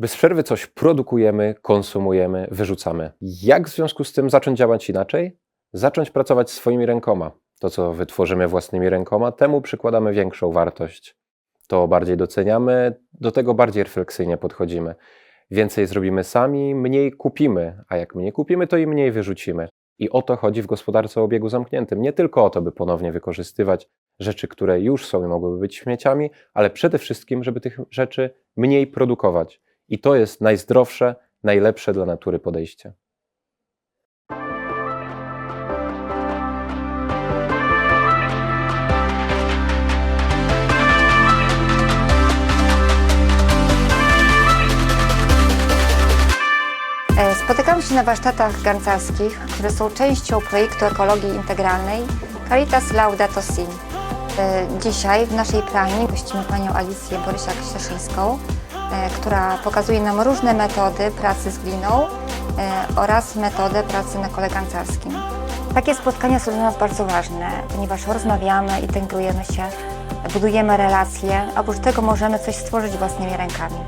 Bez przerwy coś produkujemy, konsumujemy, wyrzucamy. Jak w związku z tym zacząć działać inaczej? Zacząć pracować swoimi rękoma. To, co wytworzymy własnymi rękoma, temu przykładamy większą wartość. To bardziej doceniamy, do tego bardziej refleksyjnie podchodzimy. Więcej zrobimy sami, mniej kupimy, a jak mniej kupimy, to i mniej wyrzucimy. I o to chodzi w gospodarce o obiegu zamkniętym. Nie tylko o to, by ponownie wykorzystywać rzeczy, które już są i mogłyby być śmieciami, ale przede wszystkim, żeby tych rzeczy mniej produkować. I to jest najzdrowsze, najlepsze dla natury podejście. E, Spotykamy się na warsztatach garncarskich, które są częścią projektu ekologii integralnej Caritas Laudato Si. E, Dzisiaj w naszej pralni gościmy panią Alicję Borysiak-Cieszyńską, e, która pokazuje nam różne metody pracy z gliną e, oraz metodę pracy na kole garncarskim. Takie spotkania są dla nas bardzo ważne, ponieważ rozmawiamy, integrujemy się, budujemy relacje, oprócz tego możemy coś stworzyć własnymi rękami.